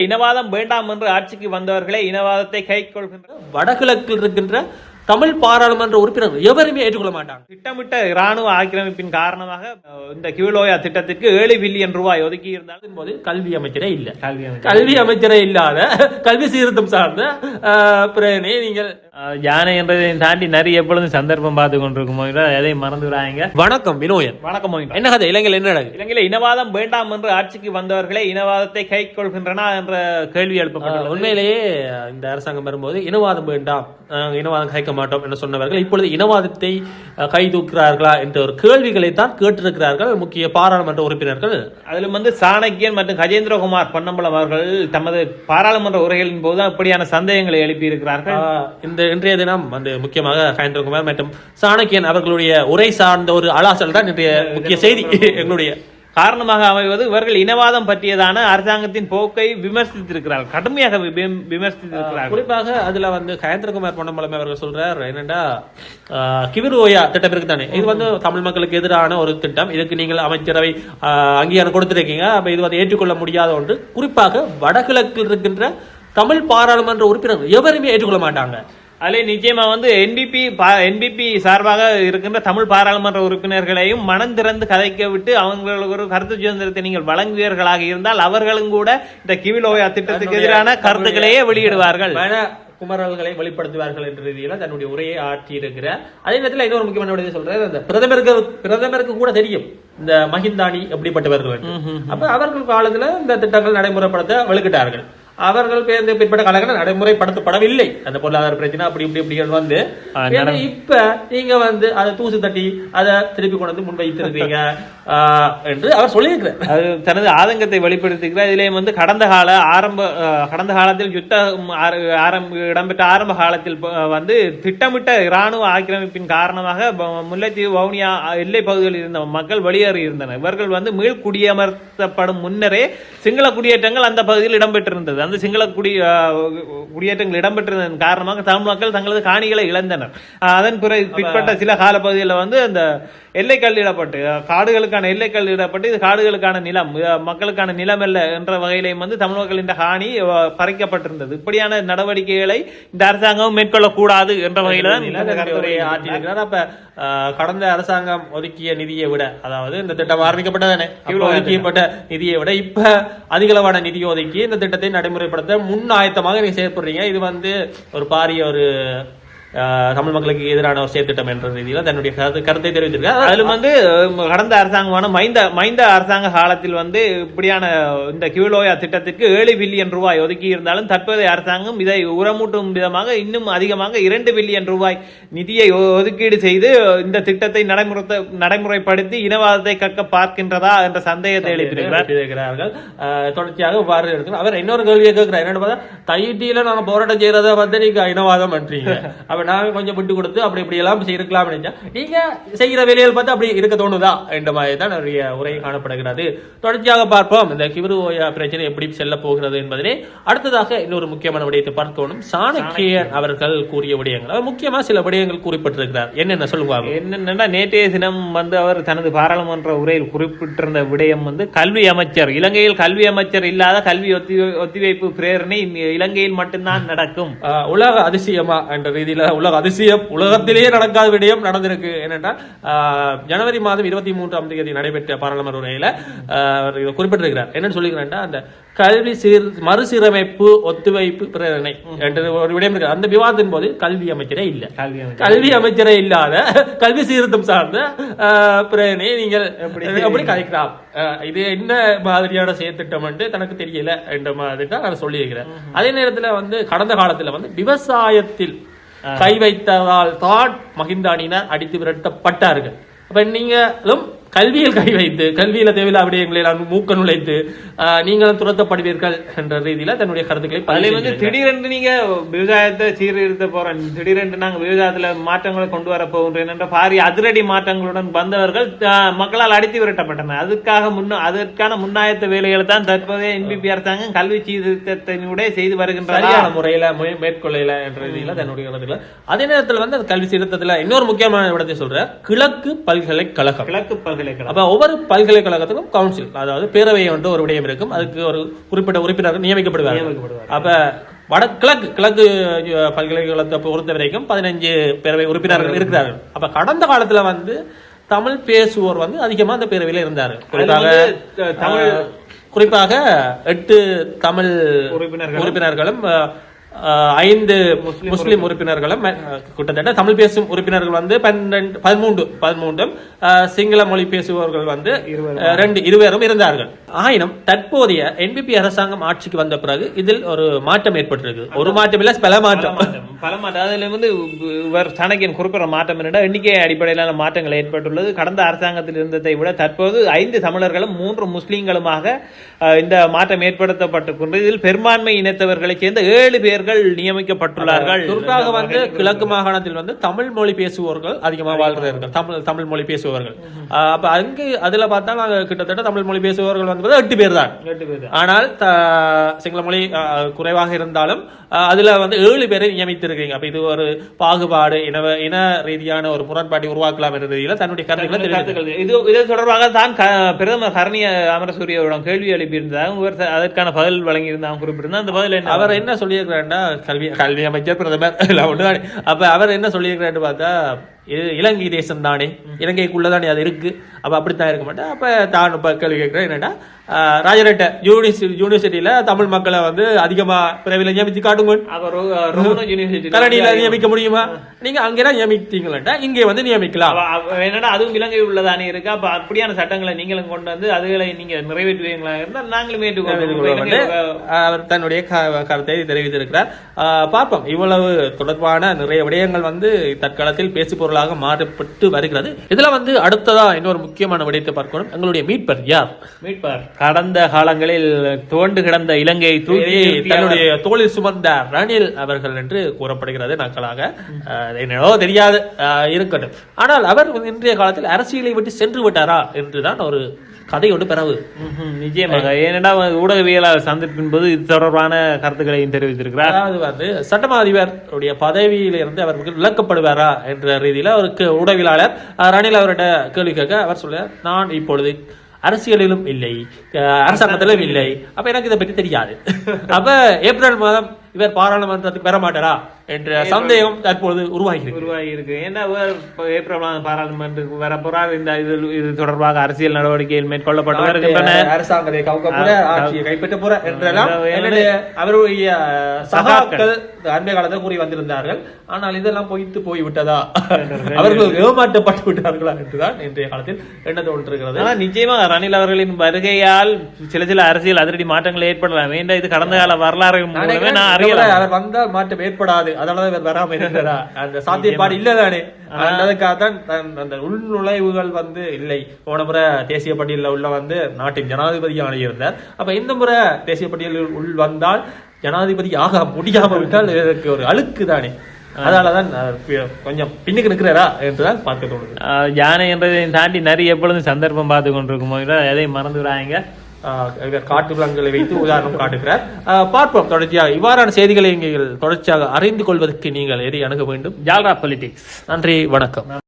இனவாதம் வேண்டாம் என்று ஆட்சிக்கு வந்தவர்களே இனவாதத்தை கை கொள்கின்ற வடகிழக்கில் இருக்கின்ற தமிழ் பாராளுமன்ற உறுப்பினர்கள் எவருமே ஏற்றுக்கொள்ள மாட்டாங்க. திட்டமிட்ட இராணுவ ஆக்கிரமிப்பின் காரணமாக இந்த கியூலோயா திட்டத்திற்கு ஏழு பில்லியன் ரூபாய் ஒதுக்கி இருந்தாலும் போது கல்வி அமைச்சரே இல்ல. கல்வி கல்வி அமைச்சரே இல்லாத கல்வி சீர்திருத்தம் சார்ந்த பிரேரணை நீங்கள் யானை என்பதை தாண்டி நிறைய எப்பொழுதும் சந்தர்ப்பம் பார்த்து கொண்டிருக்கும் எதையும் மறந்துவிடாங்க வணக்கம் வினோயன். வணக்கம். என்ன கதை? இலங்கையில் என்ன நடக்குது? இலங்கையில இனவாதம் வேண்டாம் என்று ஆட்சிக்கு வந்தவர்களே இனவாதத்தை கை கொள்கின்றன என்ற கேள்வி எழுப்பப்பட்டது உண்மையிலேயே இந்த அரசாங்கம் வரும்போது இனவாதம் வேண்டாம் இனவாதம் கைக்க மாட்டோம் என்று சொன்னவர்கள் இப்பொழுது இனவாதத்தை கை தூக்குகிறார்களா என்ற ஒரு கேள்விகளை தான் கேட்டிருக்கிறார்கள் முக்கிய பாராளுமன்ற உறுப்பினர்கள். அதிலும் வந்து சாணக்கியன் மற்றும் கஜேந்திரகுமார் பொன்னம்பலம் அவர்கள் தமது பாராளுமன்ற உரைகளின் போது அப்படியான சந்தேகங்களை எழுப்பி இருக்கிறார்கள் ஆஹ், இந்த இன்றைய தினம் வந்து முக்கியமாக கயந்திரகுமார் மற்றும் சாணக்கியன் அவர்களுடைய உரை சார்ந்த ஒரு அலாசல் தான் இன்றைய முக்கிய செய்தி. எங்களுடைய காரணமாக அமைவது இவர்கள் இனவாதம் பற்றியதான அரசாங்கத்தின் போக்கை விமர்சித்திருக்கிறார்கள். கடுமையாக வி- விமர்சித்திருக்கிறார்கள். குறிப்பாக அதுல வந்து கயந்திரகுமார் பொன்னம்பலம் அவர்கள் சொல்றார் என்னடா கிவிர் ஓயா திட்டம் இருக்கு தானே இது வந்து தமிழ் மக்களுக்கு எதிரான ஒரு திட்டம். இதுக்கு நீங்கள் அமைச்சரவை அங்கீகாரம் கொடுத்திருக்கீங்க. அப்ப இது வந்து ஏற்றுக்கொள்ள முடியாத ஒன்று. குறிப்பாக வடகிழக்கில் இருக்கின்ற தமிழ் பாராளுமன்ற உறுப்பினர்கள் எவருமே ஏற்றுக்கொள்ள மாட்டாங்க. அதிலே நிச்சயமா வந்து என்பிபி என்பிபி சார்பாக இருக்கின்ற தமிழ் பாராளுமன்ற உறுப்பினர்களையும் மனம் திறந்து கதைக்க விட்டு அவங்களுக்கு ஒரு கருத்து சுதந்திரத்தை நீங்கள் வழங்குவீர்களாக இருந்தால் அவர்களும் கூட இந்த கிவிலோயா திட்டத்துக்கு எதிரான கருத்துக்களையே வெளியிடுவார்கள். குமரல்களை வெளிப்படுத்துவார்கள் என்ற ரீதியில தன்னுடைய உரையை ஆற்றி இருக்கிறார் அதே நேரத்தில் இன்னொரு முக்கியமான விடயத்தை சொல்றாரு அந்த பிரதமருக்கு பிரதமருக்கு கூட தெரியும் இந்த மஹிந்தானி எப்படிப்பட்டவர்கள். அப்ப அவர்கள் காலத்துல இந்த திட்டங்கள் நடைமுறைப்படுத்த வலுக்கிட்டார்கள். அவர்கள் பேருந்து பிற்பட்ட காலங்களில் நடைமுறைப்படுத்தப்படவில்லை. அந்த பொருளாதார பிரச்சனை அப்படி இப்படி இப்படி வந்து இப்ப நீங்க வந்து அதை தூசு தட்டி அதை திருப்பி கொண்டு வந்து முன்வைத்திருக்கீங்க என்று அவர் சொல்லியிருக்கிறார். அது தனது ஆதங்கத்தை வெளிப்படுத்துகிறார். இதிலே வந்து கடந்த கால ஆரம்ப கடந்த காலத்தில் யுத்தம் ஆர- ஆரம்ப இடம்பெற்ற ஆரம்ப காலத்தில் வந்து திட்டமிட்ட இராணுவ ஆக்கிரமிப்பின் காரணமாக முல்லைத்தீவு வவுனியா எல்லை பகுதிகளில் இருந்த மக்கள் வெளியேறி இருந்தனர். இவர்கள் வந்து மீள் குடியமர்த்தப்படும் முன்னரே சிங்கள குடியேற்றங்கள் அந்த பகுதியில் இடம்பெற்றிருந்தது. வந்து சிங்கள குடி குடியேற்றங்கள் இடம்பெற்றதன் காரணமாக தமிழ் மக்கள் தங்களது காணிகளை இழந்தனர். அதன் பிறகு பிற்பட்ட சில காலப்பகுதியில் வந்து அந்த எல்லைக்கல் இடப்பட்டு அஹ், காடுகளுக்கான எல்லைக்கல் இடப்பட்டு இது காடுகளுக்கான நிலம் மக்களுக்கான நிலம் அல்ல என்ற வகையிலையும் வந்து தமிழ் மக்களின் அஹ், பறிக்கப்பட்டிருந்தது. இப்படியான நடவடிக்கைகளை இந்த அரசாங்கம் மேற்கொள்ளக்கூடாது என்ற வகையில தான் ஆற்றியிருக்கிறார். அப்ப கடந்த அரசாங்கம் ஒதுக்கிய நிதியை விட அதாவது இந்த திட்டம் ஆரம்பிக்கப்பட்டதானே அப்ப ஒதுக்கியப்பட்ட நிதியை விட இப்ப அதிகளவான நிதி ஒதுக்கி இந்த திட்டத்தை நடைமுறைப்படுத்த முன் ஆயத்தமாக நீங்க செயற்படுறீங்க. இது வந்து ஒரு பாரிய ஒரு தமிழ் மக்களுக்கு எதிரான ஒரு செயற்திட்டம் என்ற ரீதியில தன்னுடைய கருத்து- கருத்தை தெரிவித்திருக்கார். அதிலும் வந்து கடந்த அரசாங்கமான மைந்த மைந்த அரசாங்க காலத்தில் வந்து இப்படியான இந்த கியூலோயா திட்டத்திற்கு ஏழு பில்லியன் ரூபாய் ஒதுக்கி இருந்தாலும் தற்போதைய அரசாங்கம் இதை உரமூட்டும் விதமாக இன்னும் அதிகமாக இரண்டு பில்லியன் ரூபாய் நிதியை ஒதுக்கீடு செய்து இந்த திட்டத்தை நடைமுறை நடைமுறைப்படுத்தி இனவாதத்தை கற்க பார்க்கின்றதா என்ற சந்தேகத்தை எழுப்பியிருக்கிறார். எழுப்பியிருக்கிறார்கள். தொடர்ச்சியாக இவ்வாறு இருக்கிறார் அவர் இன்னொரு கேள்வியை கேட்கிறார். என்னன்னு பார்த்தா தையிட்டியில நாங்க போராட்டம் செய்யறத வந்து நீங்க இனவாதம் பண்றீங்க அப்ப நாங்க கொஞ்சம் விட்டு கொடுத்து அப்படி இப்படி எல்லாம் செய்யலாம் நினைச்சா நீங்க செய்யற வேலைகள் பார்த்து அப்படி இருக்க தோணுதா என்ற மாதிரி தான் அவருடைய உரை காணப்படுகிறது. தொடர்ச்சியாக பார்ப்போம். இந்த கிபரு ஓயா பிரச்சனை எப்படி செல்ல போகிறது என்பதனை அடுத்ததாக இன்னொரு முக்கியமான விடயத்தை பார்க்கணும். சாணக்கியன் அவர்கள் கூறிய விடயங்கள். அவர் முக்கியமா சில விடயங்கள் குறிப்பிட்டிருக்கிறார். என்னென்ன சொல்லுவாங்க? என்னென்னா நேற்றைய தினம் வந்து அவர் தனது பாராளுமன்ற உரையில் குறிப்பிட்டிருந்த விடயம் வந்து கல்வி அமைச்சர் இலங்கையில் கல்வி அமைச்சர் இல்லாத கல்வி ஒத்தி ஒத்திவைப்பு பிரேரணை இலங்கையில் மட்டும்தான் நடக்கும். உலக அதிசயமா என்ற ரீதியில உலக அதிசயம். உலகத்திலேயே நடக்காத விடயம் நடந்திருக்கு. என்னென்றால் ஜனவரி மாதம் இருபத்தி மூன்றாம் தேதி நடைபெற்ற பாராளுமன்ற உரையில அவர் குறிப்பிட்டிருக்கிறார். என்ன சொல்லிக்கிறேன்டா அந்த கல்வி சீர் மறுசீரமைப்பு ஒத்துழைப்பு பிரேரணை ஒரு விடயம் இருக்கு. அந்த விவாதத்தின் போது கல்வி அமைச்சரே இல்ல. கல்வி அமைச்சர் இல்லாத கல்வி சீர்திருத்தம் சார்ந்த ஆஹ், பிரேரணை நீங்கள் எப்படி கலைக்கலாம்? இது என்ன மாதிரியான செயற்திட்டம் என்று தனக்கு தெரியல என்ற மாதிரி தான் நான் சொல்லியிருக்கிறேன். அதே நேரத்துல வந்து கடந்த காலத்துல வந்து விவசாயத்தில் கை வைத்ததால் தான் மகிந்தானினர் அடித்து விரட்டப்பட்டார்கள். அப்ப நீங்களும் கல்வியில் கை வைத்து கல்வியில தேவையில்லா விடயங்களை எல்லாம் மூக்க நுழைத்து நீங்களும் துரத்தப்படுவீர்கள் என்ற ரீதியில தன்னுடைய கருத்துக்களை அதுல வந்து. திடீரென்று நீங்க விவசாயத்தை சீர்திருத்த போறோம் திடீரென்று நாங்க விவசாயத்துல மாற்றங்களை கொண்டு வர போகின்றோம் என்ற பாரிய அதிரடி மாற்றங்களுடன் வந்தவர்கள் மக்களால் அடித்து விரட்டப்பட்டனர். அதுக்காக முன்ன அதற்கான முன்னாயத்த வேலைகளை தான் தற்போதைய என்பிபி அரசாங்கம் கல்வி சீர்திருத்தத்தினுடைய செய்து வருகின்றனர் சரியான முறையில மேற்கொள்ளல என்ற ரீதியில தன்னுடைய கருத்துக்களை. அதே நேரத்துல வந்து கல்வி சீர்திருத்தத்துல இன்னொரு முக்கியமான விடத்தை சொல்ற கிழக்கு பல்கலைக்கழகம். கிழக்கு பல்கலை பல்கலைக்கழகம். அப்ப ஒவ்வொரு பல்கலைக்கழகத்துக்கும் கவுன்சில் அதாவது பேரவை ஒன்று ஒரு விடயம் இருக்கும். அதுக்கு ஒரு குறிப்பிட்ட உறுப்பினர்கள் நியமிக்கப்படுவார்கள் நியமிக்கப்படுவார்கள். அப்ப வட கிழக்கு பல்கலைக்கழகத்தை பொறுத்த வரைக்கும் பதினஞ்சு பேரவை உறுப்பினர்கள் இருக்கிறார்கள். அப்ப கடந்த காலத்துல வந்து தமிழ் பேசுவோர் வந்து அதிகமா அந்த பேரவையில இருந்தாரு. குறிப்பாக தமிழ் குறிப்பாக எட்டு தமிழ் உறுப்பினர்களும் ஐந்து முஸ்லிம் உறுப்பினர்களும் கிட்டத்தட்ட தமிழ் பேசும் உறுப்பினர்கள் வந்து பன்னெண்டு பதிமூன்று பதிமூன்றும் சிங்கள மொழி பேசுபவர்கள் வந்து ரெண்டு இருவரும் இருந்தார்கள். ஆயினும் தற்போதைய என்பிபி அரசாங்கம் ஆட்சிக்கு வந்த பிறகு இதில் ஒரு மாற்றம் ஏற்பட்டிருக்கு. ஒரு மாற்றம் இல்ல பல மாற்றம். பல மாற்றம் அதுல வந்து இவர் சாணக்கியன் குறிப்பிட மாற்றம் என்னடா எண்ணிக்கை அடிப்படையிலான மாற்றங்கள் ஏற்பட்டுள்ளது. கடந்த அரசாங்கத்தில் இருந்ததை விட தற்போது ஐந்து தமிழர்களும் மூன்று முஸ்லீம்களுமாக இந்த மாற்றம் ஏற்படுத்தப்பட்டிருக்கின்றது இதில் பெரும்பான்மை இனத்தவர்களைச் சேர்ந்த ஏழு பேர்கள் நியமிக்கப்பட்டுள்ளார்கள். குறிப்பாக வந்து கிழக்கு மாகாணத்தில் வந்து தமிழ் மொழி பேசுபவர்கள் அதிகமாக வாழ்கிறார்கள் தமிழ் தமிழ் மொழி பேசுபவர்கள். அப்ப அங்கு அதுல பார்த்தா நாங்க கிட்டத்தட்ட தமிழ் மொழி பேசுபவர்கள் வந்து தான் எட்டு பேர் தான். ஆனால் சிங்கள மொழி குறைவாக இருந்தாலும் அதுல வந்து ஏழு பேரை நியமித்திருக்கீங்க அப்ப இது ஒரு பாகுபாடு இன இன ரீதியான ஒரு முரண்பாட்டை உருவாக்கலாம் என்ற ரீதியில தன்னுடைய கருத்துக்களை கருத்துக்கள் இது இது தொடர்பாக தான் பிரதமர் ஹரணிய அமரசூரியவிடம் கேள்வி எழுப்பியிருந்தார் இவர் அதற்கான பதில் வழங்கியிருந்தாங்க குறிப்பிட்டிருந்தார். அந்த பதில் என்ன? அவர் என்ன சொல்லியிருக்கிறாருன்னா கல்வி கல்வி அமைச்சர் பிரதமர் அப்ப அவர் என்ன சொல்லியிருக்கிறாரு பார்த்தா இலங்கை தேசம் தானே. இலங்கைக்குள்ளதானே அது இருக்கு. அப்ப அப்படித்தான் இருக்க மாட்டேன். அப்ப தான் இப்ப கேள்வி கேட்கிறேன் என்னன்னா ராஜரட்ட யூனிவர்சி யூனிவர்சிட்டியில தமிழ் மக்களை வந்து அதிகமா பிறவில நியமிச்சு காட்டுங்க. கலனியில நியமிக்க முடியுமா? நீங்க அங்கேதான் நியமித்தீங்களா இங்கே வந்து நியமிக்கலாம். என்னடா அதுவும் இலங்கை உள்ளதானே இருக்கு. அப்ப அப்படியான சட்டங்களை நீங்களும் கொண்டு வந்து அதுகளை நீங்க நிறைவேற்றுவீங்களா இருந்தால் நாங்களும் அவர் தன்னுடைய கருத்தை தெரிவித்திருக்கிறார். பார்ப்போம். இவ்வளவு தொடர்பான நிறைய விடயங்கள் வந்து தற்காலத்தில் பேசு பொருளாக மாற்றப்பட்டு வருகிறது. இதுல வந்து அடுத்ததா இன்னொரு முக்கியமான விடயத்தை பார்க்கணும். எங்களுடைய மீட்பர் யார்? மீட்பார். கடந்த காலங்களில் துவண்டு கிடந்த இலங்கையை தூக்கி தன்னுடைய தோளில் சுமந்த ரணில் அவர்கள் என்று கூறப்படுகிறது நக்கலாக ஆஹ் என்னவோ தெரியாது இருக்கட்டும். ஆனால் அவர் இன்றைய காலத்தில் அரசியலை விட்டு சென்று விட்டாரா என்றுதான் ஒரு கதையோடு ம்ஹும், நிச்சயமாக. ஏனென்றா ஊடகவியலாளர் சந்திப்பின் போது இது தொடர்பான கருத்துக்களையும் தெரிவித்திருக்கிறார். அதாவது வந்து சட்டமா அதிபர் உடைய பதவியில இருந்து அவர் விலக்கப்படுவாரா என்ற ரீதியில அவருக்கு உடவியலாளர் அஹ், ரணில் அவர்கிட்ட கேள்வி கேட்க அவர் சொல்ல நான் இப்பொழுது அரசியலிலும் இல்லை அரசாங்கத்திலும் இல்லை. அப்ப எனக்கு இதை பற்றி தெரியாது. அப்ப ஏப்ரல் மாதம் இவர் பாராளுமன்றத்துக்கு வர மாட்டாரா? என்ற சந்தேகம் தற்போது உருவாகி உருவாகி இருக்கு ஏன்னா ஏப்ரல் மாதம் பாராளுமன்றத்துக்கு வர போறார் இந்த இது இது தொடர்பாக அரசியல் நடவடிக்கைகள் மேற்கொள்ளப்பட்டு வருகின்றன. அரசாங்கத்தை கைப்பற்ற போற என்றெல்லாம் அவருடைய சகாக்கள். அண்மை காலத்தில் கூறி வந்திருந்தார்கள். ஆனால் இதெல்லாம் பொய்த்து போய் விட்டதா அவர்கள் ஏமாற்றப்பட்டு விட்டார்களா என்றுதான் இன்றைய காலத்தில் எண்ண தோன்றுகிறது ஆனா நிச்சயமாக ரணில் அவர்களின் வருகையால் சில சில அரசியல் அதிரடி மாற்றங்கள் ஏற்படலாம். ஏன்டா இது கடந்த கால வரலாறு மூலமே நான் இதோட அறியலாம். அவர் வந்தால் மாற்றம் ஏற்படாது. அதனால இவர் வராம இருக்கிறா அந்த சாத்தியப்பாடு இல்லதானே? அதுக்காகத்தான் தன் அந்த உள்நுழைவுகள் வந்து இல்லை. போன முறை தேசிய பட்டியலில் உள்ள வந்து நாட்டின் ஜனாதிபதியாக இருந்தார் அப்ப இந்த முறை தேசிய பட்டியலில் உள் வந்தால் ஜனாதிபதி ஆக முடியாம விட்டால் இதற்கு ஒரு அழுக்கு தானே அதனாலதான் கொஞ்சம் பின்னுக்கு நிற்கிறாரா என்றுதான் பார்க்க தோணுது. யானை என்றதை தாண்டி நிறைய எப்பொழுதும் சந்தர்ப்பம் பார்த்து கொண்டிருக்குமோ? எதையும் மறந்து விடாங்க ஆஹ் இவர் காட்டு விலங்குகளை வைத்து உதாரணம் காட்டுகிறார். பார்ப்போம் தொடர்ச்சியாக இவ்வாறான செய்திகளை நீங்கள் தொடர்ச்சியாக அறிந்து கொள்வதற்கு நீங்கள் எதை அணுக வேண்டும்? ஜால்ரா பொலிட்டிக்ஸ் நன்றி வணக்கம்.